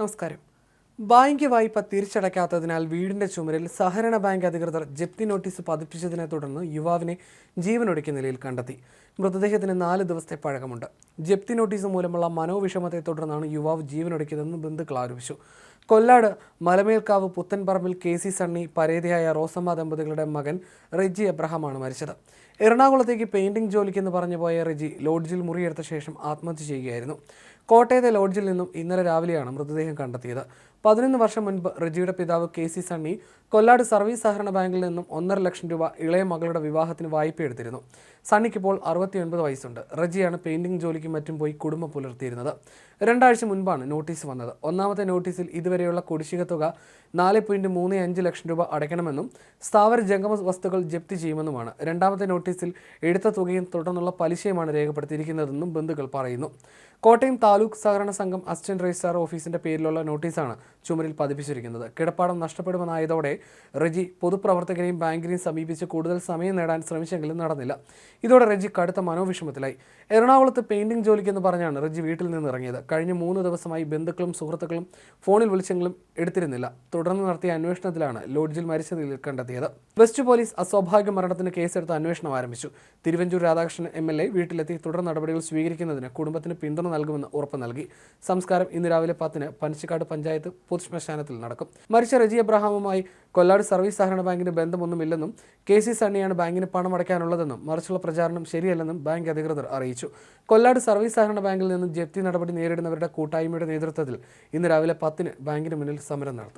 നമസ്കാരം. ബാങ്ക് വായ്പ തിരിച്ചടയ്ക്കാത്തതിനാൽ വീടിന്റെ ചുമരിൽ സഹകരണ ബാങ്ക് അധികൃതർ ജപ്തി നോട്ടീസ് പതിപ്പിച്ചതിനെ തുടർന്ന് യുവാവിനെ ജീവനൊടുക്കിയ നിലയിൽ കണ്ടെത്തി. മൃതദേഹത്തിന് നാല് ദിവസത്തെ പഴക്കമുണ്ട്. ജപ്തി നോട്ടീസ് മൂലമുള്ള മനോവിഷമത്തെ തുടർന്നാണ് യുവാവ് ജീവനൊടുക്കിയതെന്ന് ബന്ധുക്കൾ ആരോപിച്ചു. കൊല്ലാട് മലമേൽക്കാവ് പുത്തൻപറമ്പിൽ കെ സി സണ്ണി പരേതിയായ റോസമ്മ ദമ്പതികളുടെ മകൻ റെജി എബ്രഹാമാണ് മരിച്ചത്. എറണാകുളത്തേക്ക് പെയിന്റിംഗ് ജോലിക്കെന്ന് പറഞ്ഞു പോയ റെജി ലോഡ്ജിൽ മുറിയെടുത്ത ശേഷം ആത്മഹത്യ ചെയ്യുകയായിരുന്നു. കോട്ടയത്തെ ലോഡ്ജിൽ നിന്നും ഇന്നലെ രാവിലെയാണ് മൃതദേഹം കണ്ടെത്തിയത്. പതിനൊന്ന് വർഷം മുൻപ് റെജിയുടെ പിതാവ് K C Sunny Kollad service സഹകരണ ബാങ്കിൽ നിന്നും ഒന്നര ലക്ഷം രൂപ ഇളയ മകളുടെ വിവാഹത്തിന് വായ്പ എടുത്തിരുന്നു. സണ്ണിക്കിപ്പോൾ അറുപത്തിയൊൻപത് വയസ്സുണ്ട്. റെജിയാണ് പെയിന്റിംഗ് ജോലിക്കും മറ്റും പോയി കുടുംബം പുലർത്തിയിരുന്നത്. രണ്ടാഴ്ച മുൻപാണ് നോട്ടീസ് വന്നത്. ഒന്നാമത്തെ നോട്ടീസിൽ ഇതുവരെയുള്ള കുടിശ്ശിക തുക നാല് പോയിന്റ് മൂന്ന് അഞ്ച് ലക്ഷം രൂപ അടയ്ക്കണമെന്നും സ്ഥാവര ജംഗമ വസ്തുക്കൾ ജപ്തി ചെയ്യുമെന്നുമാണ്. രണ്ടാമത്തെ നോട്ടീസിൽ എടുത്ത തുകയും തുടർന്നുള്ള പലിശയുമാണ് രേഖപ്പെടുത്തിയിരിക്കുന്നതെന്നും ബന്ധുക്കൾ പറയുന്നു. കോട്ടയം താലൂക്ക് സഹകരണ സംഘം അസിസ്റ്റന്റ് രജിസ്ട്രാർ ഓഫീസിന്റെ പേരിലുള്ള നോട്ടീസാണ് ചുമരിൽ പതിപ്പിച്ചിരിക്കുന്നത്. കിടപ്പാടം നഷ്ടപ്പെടുമെന്നായതോടെ റെജി പൊതുപ്രവർത്തകരെയും ബാങ്കിനെയും സമീപിച്ച് കൂടുതൽ സമയം നേടാൻ ശ്രമിച്ചെങ്കിലും നടന്നില്ല. ഇതോടെ റെജി കടുത്ത മനോവിഷമത്തിലായി. എറണാകുളത്ത് പെയിന്റിംഗ് ജോലിക്കെന്ന് പറഞ്ഞാണ് റെജി വീട്ടിൽ നിന്ന് ഇറങ്ങിയത് കഴിഞ്ഞ മൂന്ന് ദിവസമായി ബന്ധുക്കളും സുഹൃത്തുക്കളും ഫോണിൽ വിളിച്ചെങ്കിലും എടുത്തിരുന്നില്ല. തുടർന്ന് നടത്തിയ അന്വേഷണത്തിലാണ് ലോഡ്ജിൽ മരിച്ച നിലയിൽ കണ്ടെത്തിയത്. വെസ്റ്റ് പോലീസ് അസ്വാഭാവിക മരണത്തിന് കേസെടുത്ത് അന്വേഷണം ആരംഭിച്ചു. തിരുവഞ്ചൂർ രാധാകൃഷ്ണൻ എം വീട്ടിലെത്തി തുടർ നടപടികൾ സ്വീകരിക്കുന്നതിന് കുടുംബത്തിന് പിന്തുണ നൽകുമെന്ന് ഉറപ്പ് നൽകി. സംസ്കാരം ഇന്ന് രാവിലെ പത്തിന് പനച്ചിക്കാട് പഞ്ചായത്ത് പൊതുശ്മശാനത്തിൽ നടക്കും. മരിച്ച റജി അബ്രഹാമുമായി കൊല്ലാട് സർവീസ് സഹകരണ ബാങ്കിന് ബന്ധമൊന്നുമില്ലെന്നും കെ സി സണ്ണിയാണ് ബാങ്കിന് പണം അടയ്ക്കാനുള്ളതെന്നും മറിച്ചുള്ള പ്രചാരണം ശരിയല്ലെന്നും ബാങ്ക് അധികൃതർ അറിയിച്ചു. കൊല്ലാട് സർവീസ് സഹകരണ ബാങ്കിൽ നിന്നും ജപ്തി നടപടി നേരിടുന്നവരുടെ കൂട്ടായ്മയുടെ നേതൃത്വത്തിൽ ഇന്ന് രാവിലെ പത്തിന് ബാങ്കിന് മുന്നിൽ സമരം നടത്തും.